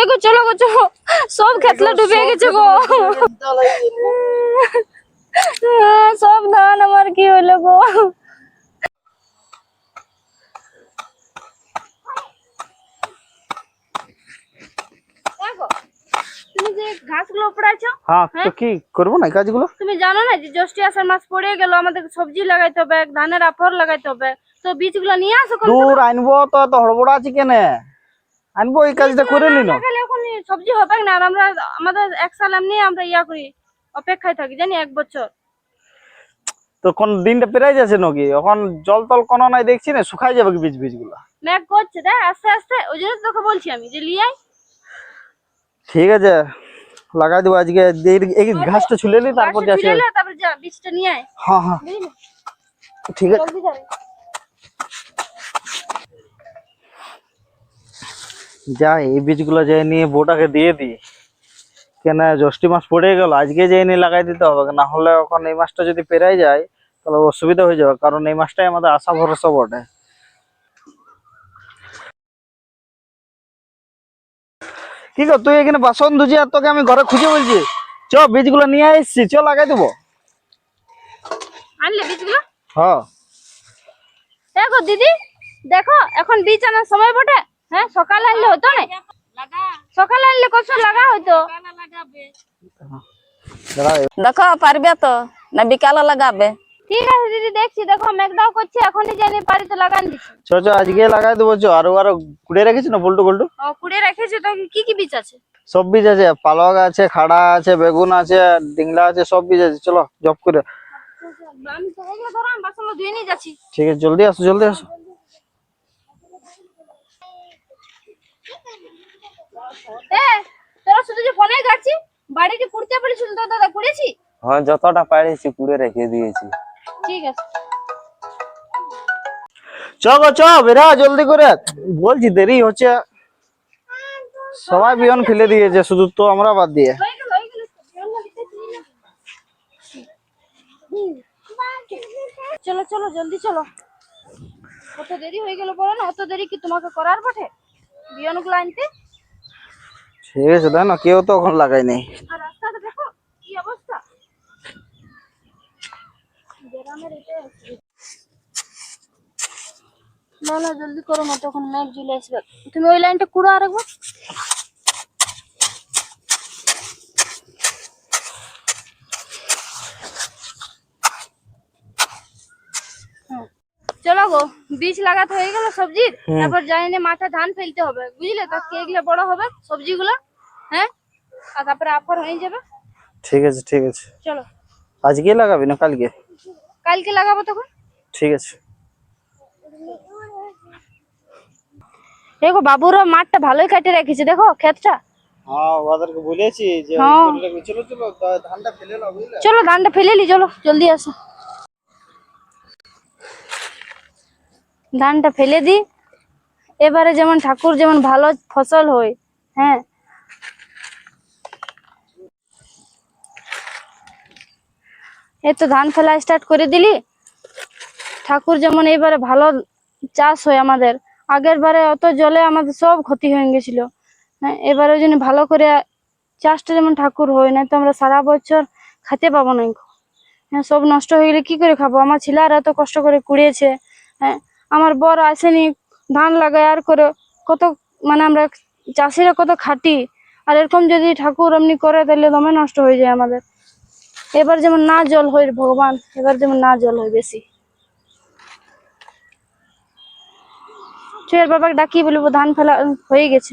এ গো চলো গো চলো। সব খেতলা ডুবে গেছে গো। সব ধান আমার কি হলো গো? তুমি যে ঘাসগুলো উপড়াইছো হ্যাঁ তো কি করব না কাজগুলো? তুমি জানো না যে জ্যৈষ্ঠী আষাঢ় মাস পড়ে গেল আমাদের সবজি লাগাইতে হবে ধানের আফর লাগাইতে হবে। তো বীজগুলো নিয়ে আসো দূর আনব তো এত হড়বড় আছে কেনে? আনব এই কাজটা করে এখন সবজি হবে না আর আমরা আমাদের এক সাল এমনি আমরা ইয়া করি অপেক্ষায় থাকি জানি এক বছর। তো কোন দিনটা পেরাই যাচ্ছে নাকি? এখন জল টল কোনো নাই দেখছি না শুকাই যাবে কি বীজ বীজগুলা ম্যাক করছে দেখ আস্তে আস্তে ওই জন্য তোকে বলছি আমি যে লিয়ে আয়। ঠিক আছে লাগাই দেবো আজকে। এই- ঘাসটা ছুলে নি তারপর যাচ্ছে তারপর যা বীজটা নিয়ে আয়। হ্যাঁ হ্যাঁ। ঠিক আছে। যাই এই বীজগুলো যাই নিয়ে বউটাকে দিয়ে দিই। কেন জ্যৈষ্ঠী মাস পড়ে গেল আজকে যাই নিয়ে লাগাই দিতে হবে না হলে এখন এই মাসটা যদি পেরাই যায় তাহলে অসুবিধা হয়ে যাবে কারণ এই মাসটাই আমাদের আশা ভরসা বটে। কি গো তুই এখানে বাসন ধুজি আর তোকে আমি ঘরে খুঁজে বলছি? চ বীজগুলো নিয়ে এসছি চ লাগাই দেবো। আনলে বীজগুলো? হ্যাঁ। দেখো দিদি দেখো এখন বীজ আনার সময় বটে। হ্যাঁ সকালে আনলে হতো না? সকালে আনলে কত লাগা হতো দেখো পারবে তো? না বিকালে লাগাবে? ঠিক আছে দিদি দেখছি। দেখো মেঘদাও করছে এখনই জানি পারি তো লাগান দিচ্ছি চ চ আজকে লাগাই দেবো চ আরও আরও কুড়ে রেখেছি না বল্টু বল্টু ও কুড়ে রেখেছে তো কি কি বীজ আছে? সব বীজ আছে পালক আছে খাড়া আছে বেগুন আছে ডিংলা আছে সব বীজ আছে চলো জব করে। আমি তো এগুলো ধরো আমি বাসনগুলো ধুয়ে নিয়ে যাচ্ছি। ঠিক আছে জলদি আসো জলদি আসো। তোরা শুধু যে ফোনে বাড়িতে কুড়তে বলেছিল তো দাদা কুড়েছি হ্যাঁ যতটা পারিছি কুড়ে রেখে দিয়েছি। ঠিক আছে। চ গো চ বেরা জলদি করে। বলছি দেরি হচ্ছে। সবাই বিয়ন ফেলে দিয়েছে শুধু তো আমরা বাদ দিয়ে। চলো চলো জলদি চলো। কত দেরি হয়ে গেল বলো না অত দেরি কি তোমাকে করার বটে? বিয়নগুলো আনতে? ঠিক আছে, তাই না? কেউ তো এটাই অসুবিধা। না না, জলদি করো না, তখন ম্যাগ জুলে আসবে। তুমি ওই লাইনটা কুড়ো আর একবার চলো গো বীজ লাগাতে হয়ে গেল সবজির তারপর যাই না মাঠে ধান ফেলতে হবে বুঝলে? তাতে এগুলো বড় হবে? সবজিগুলো হ্যাঁ? আর তারপরে আফর হয়ে যাবে। ঠিক আছে ঠিক আছে। চলো। আজকে লাগাবি না কালকে? কালকে লাগাবো তখন? ঠিক আছে। দেখো বাবুরা মাঠটা ভালোই কাটে রেখেছে দেখো ক্ষেতটা। হ্যাঁ হ্যাঁ। চলো চলো ধানটা ফেলে চলো ধানটা ফেলে নি চলো জলদি আসো। ধানটা ফেলে দি এবারে যেমন ঠাকুর যেমন ভালো ফসল হয় হ্যাঁ। এই তো ধান ফেলা স্টার্ট করে দিলি। ঠাকুর যেমন এবারে ভালো চাষ হয় আমাদের। আগের বারে অত জলে আমাদের সব ক্ষতি হয়ে গেছিল হ্যাঁ। এবারে ওই জন্য ভালো করে চাষটা যেমন ঠাকুর হয় না তো আমরা সারা বছর খেতে পাবো না। হ্যাঁ সব নষ্ট হয়ে গেলে কি করে খাব? আমার ছেলেরা এত কষ্ট করে কুড়িয়েছে হ্যাঁ। আমার বর আসেনি ধান লাগায় আর করে কত মানে আমরা চাষিরা কত খাটি। আর এরকম যদি ঠাকুর এমনি করে তাহলে দমে নষ্ট হয়ে যায় আমাদের। এবার যেমন না জল হয় ভগবান এবার যেমন না জল হয় বেশি। চুয়ের বাবাকে ডাকি বলব ধান ফেলা হয়ে গেছে।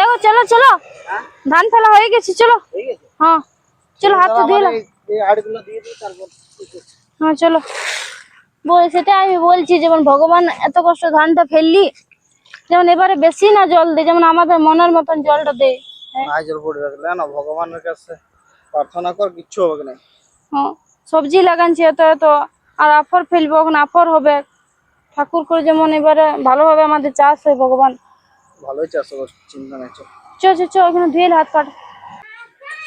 এগো চলো চলো। ধান ফেলা হয়ে গেছে চলো। হ্যাঁ চলো হাত তো ধুয়ে আড়গুলো দিয়ে হ্যাঁ চলো। বল সেটা আমি বলছি যেমন ভগবান এত কষ্ট ধানটা ফেললি যেমন এবারে বেশি না জল দে যেমন আমাদের মনের মতন জলটা দে। হ্যাঁ। জল পড়ে না ভগবানের কাছে প্রার্থনা কর কিচ্ছু হবে না। হ্যাঁ, সবজি লাগানছি এত এত আর আফর ফেলব আফর হবে। ঠাকুর করে যেমন এবারে ভালোভাবে আমাদের চাষ হয় ভগবান। ভালোই চাষ হবে চিন্তা নাই চল। চ চ চ ওখানে ধুয়ে হাত কাট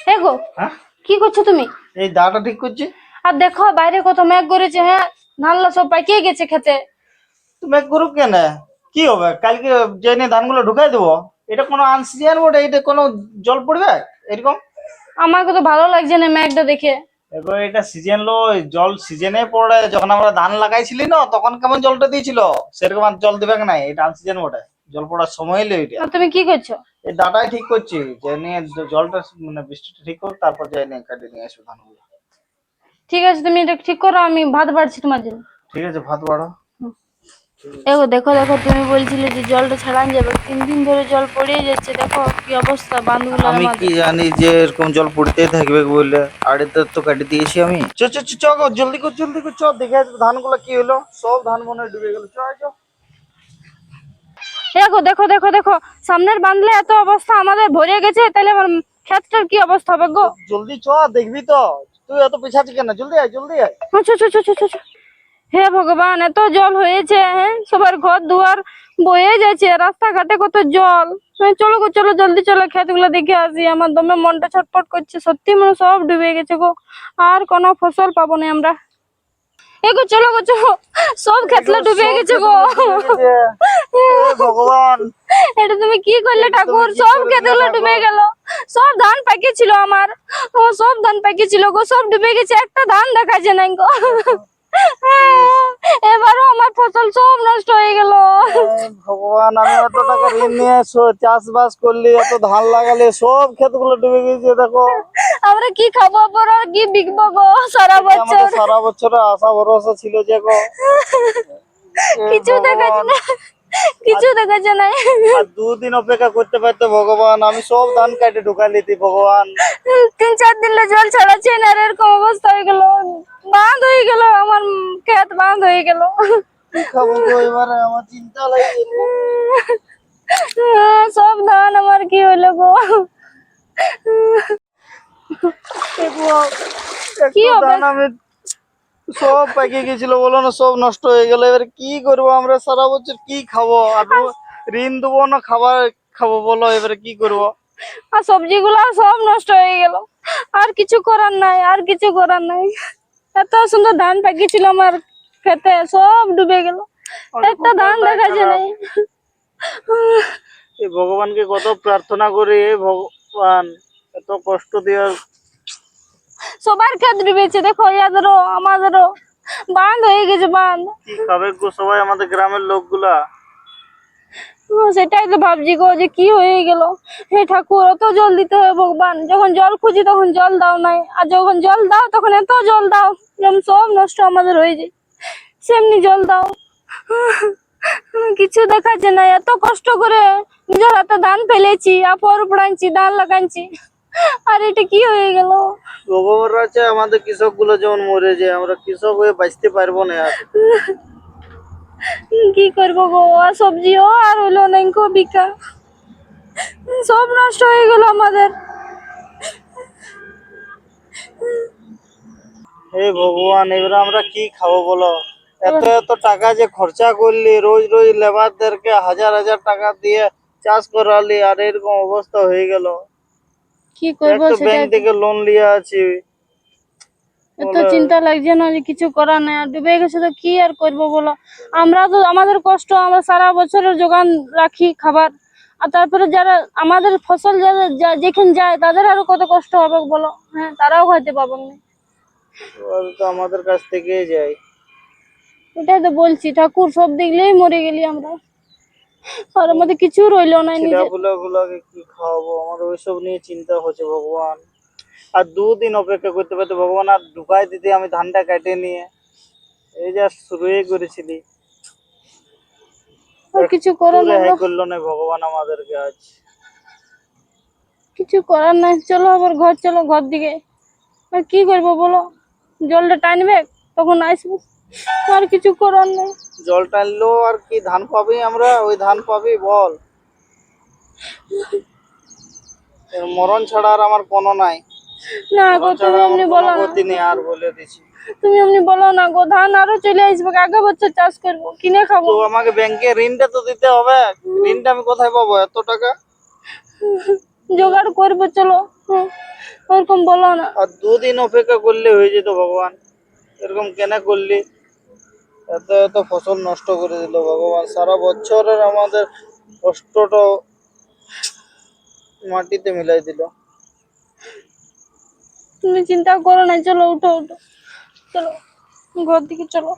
হে গো হ্যাঁ? কি করছ তুমি? এই দাটা ঠিক করছি? আর দেখো বাইরে কত মেঘ করেছে হ্যাঁ? ধানলা সব পাকিয়ে গেছে খেতে। তুমি এক করুক কেন? কি হবে? কালকে জেনে ধানগুলো ঢুকাই দেবো? এটা কোনো আনসিজন বটে? এটা কোনো জল পড়বে? এরকম? আমাকে তো ভালো লাগছে না মেঘটা দেখে। এবার এটা সিজন লো জল সিজনে পড়ে। যখন আমরা ধান লাগাইছিলি না তখন কেমন জলটা দিয়েছিল? সেরকম আর জল দিবে নাই। এটা আনসিজন বটে। জল পড়ার সময় এলো এটা। তুমি কি করছ? এই দাদাই ঠিক করছি। যে নিয়ে জলটা মানে বৃষ্টিটা ঠিক করো তারপর যাই নিয়ে কাটে নিয়ে আসব ধানগুলো। ঠিক আছে তুমি এটা ঠিক করো আমি ভাত বাড়ছি তোমার জন্য। ঠিক আছে ভাত বাড়ো। দেখো দেখো দেখো তুমি বলছিলে যে জলটা ছাড়ান যাবে। তিন দিন ধরে জল পড়েই যাচ্ছে দেখো কি অবস্থা বান্ধগুলো আমি কি জানি যে এরকম জল পড়তেই থাকবে বলে আড়েতে তো কাটে দিয়েছি আমি। চ চ চ চ গো, জলদি কর জলদি কর চ দেখে আসবে ধানগুলো কি হলো। সব ধান মনে ডুবে গেল। চ চ। দেখো দেখো দেখো দেখো সামনের বাঁধলে এত অবস্থা আমাদের ভরে গেছে তাহলে আমার ক্ষেতটার কি অবস্থা হবে গো? জলদি চ দেখবি তো। তুই কেন? জলদি আয় জলদি আয়। হে ভগবান, এত জল হয়েছে হ্যাঁ সবার ঘর দুয়ার বয়ে যাচ্ছে, রাস্তাঘাটে কত জল। চলো গো, চলো, জলদি, চলো, ক্ষেতগুলো দেখে আসি। আমার দমে মনটা ছটপট করছে, সত্যি মনে সব ডুবে গেছে গো। আর কোনো ফসল পাবো না আমরা। এগো চলো গো চলো। সব ক্ষেতলা ডুবে গেছে গো। ভগবান। এটা তুমি কি করলে ঠাকুর? সব খেতলা ডুবে গেল। সব ধান পাকিয়েছিল ছিল আমার। ও সব ধান পাকিয়েছিল ছিল গো সব ডুবে গেছে। একটা ধান দেখা যায় নাই গো। এবারও আমার ফসল সব নষ্ট হয়ে গেল। ভগবান আমি এত টাকা ঋণ নিয়ে চাষবাস করলি এত ধান লাগালে সব ক্ষেতগুলো ডুবে গেছে দেখো। আমরা কি খাব আর কি বিকবো গো সারা বছর? আমাদের সারা বছর আশা ভরসা ছিল যে গো। কিছু দেখাচ্ছি না। কিছু দেখা যায় না আর দুদিন অপেক্ষা করতে পারতে ভগবান আমি সব ধান কাটে ঢুকাই লিতি ভগবান। তিন চার দিন জল ছাড়াচ্ছে না আর এরকম অবস্থা হয়ে গেল। বাঁধ হয়ে গেল আমার ক্ষেত বাঁধ হয়ে গেল। কি খাব এবারে? আমার চিন্তা লাগে সব ধান আমার কি হলো গো? কি হবে? সব পেকে গেছিল বলো না সব নষ্ট হয়ে গেল। এবার কি করব আমরা? সারা বছর কি খাব? আর ঋণ দেবো না খাবার খাব বলো এবারে কি করব? আর সবজিগুলো সব নষ্ট হয়ে গেল। আর কিছু করার নাই আর কিছু করার নাই। এত সুন্দর ধান পাকিয়েছিল আমার খেতে সব ডুবে গেল। একটা ধান দেখা যায় নাই। ভগবানকে কত প্রার্থনা করি ভগবান এত কষ্ট দেওয়ার সবার ক্ষেত্রে ডুবেছে দেখো ইয়াদেরও আমাদেরও। বাঁধ হয়ে গেছে বাঁধ। কি খাবে গো সবাই আমাদের গ্রামের লোকগুলা? সেটাই তো ভাবছি গো যে কি হয়ে গেল? হে ঠাকুর অত জল দিতে হবে ভগবান। যখন জল খুঁজি তখন জল দাও নাই। আর যখন জল দাও তখন এত জল দাও যেমন সব নষ্ট আমাদের হয়ে যায়। সেমনি জল দাও। কিছু দেখাচ্ছে না এত কষ্ট করে নিজের হাতে ধান ফেলেছি আপর পড়াচ্ছি ধান লাগাচ্ছি আর এটা কি হয়ে গেল? ভগবান আছে আমাদের কৃষকগুলো যেমন মরে যায় আমরা কৃষক হয়ে বাঁচতে পারব না আর। কি করব গো? আর সবজিও আর হলো নাই গো বিকা সব নষ্ট হয়ে গেল আমাদের। হে ভগবান এবারে আমরা কি খাব বলো? এত এত টাকা যে খরচা করলি রোজ রোজ লেবারদেরকে হাজার হাজার টাকা দিয়ে চাষ করালি আর এরকম অবস্থা হয়ে গেল। কি করব সেটা ব্যাংক থেকে লোন লিয়ে আছি এত চিন্তা লাগছে না যে কিছু করার নাই। আর ডুবে গেছে তো কি আর করব বলো? আমরা তো আমাদের কষ্ট আমরা সারা বছরের যোগান রাখি খাবার। আর তারপরে যারা আমাদের ফসল যারা যা- যেখানে যায় তাদের আরও কত কষ্ট হবে বলো? হ্যাঁ তারাও খাইতে পাবে না। তো আমাদের কাছ থেকেই যায়। এটাই তো বলছি ঠাকুর সব দেখলেই মরে গেলি আমরা। আর আমাদের কিছু রইল না নিজে ছেলেপুলে গুলাকে কি খাওয়াবো? আমার ওইসব নিয়ে চিন্তা হচ্ছে ভগবান। আর দুদিন অপেক্ষা করতে পারতে ভগবান আর ঢুকাই দিতে আমি ধানটা কেটে নিয়ে এই যা শুরুই করেছিলি। আর কিছু করার নাই। করল না ভগবান আমাদেরকে আজ। কিছু করার নাই। চলো আবার ঘর চলো ঘর দিকে। আর কি করব বলো? জলটা টানবে তখন আসব। আর কিছু করার নেই। জল টানলো আর কি ধান পাবি আমরা? ওই ধান পাবি বল। এর মরণ ছাড়া আর আমার কোনো নাই। না গো তুমি এমনি বলো না। গতি নেই আর বলে দিছি। তুমি এমনি বলো না গো ধান আরও চলে আসবে আগে বছর চাষ করব কিনে খাব। তো আমাকে ব্যাংকে ঋণটা তো দিতে হবে। ঋণটা আমি কোথায় পাবো? এত টাকা? জোগাড় করব চলো। ওরকম বলো না। আর দুদিন অপেক্ষা করলে হয়ে যেত ভগবান। এরকম কেন করলি? এত এত ফসল নষ্ট করে দিল ভগবান। সারা বছরের আমাদের কষ্টটা মাটিতে মিলাই দিল। তুমি চিন্তা করো না, চলো, উঠো উঠো। চলো, ঘর দিকে চলো।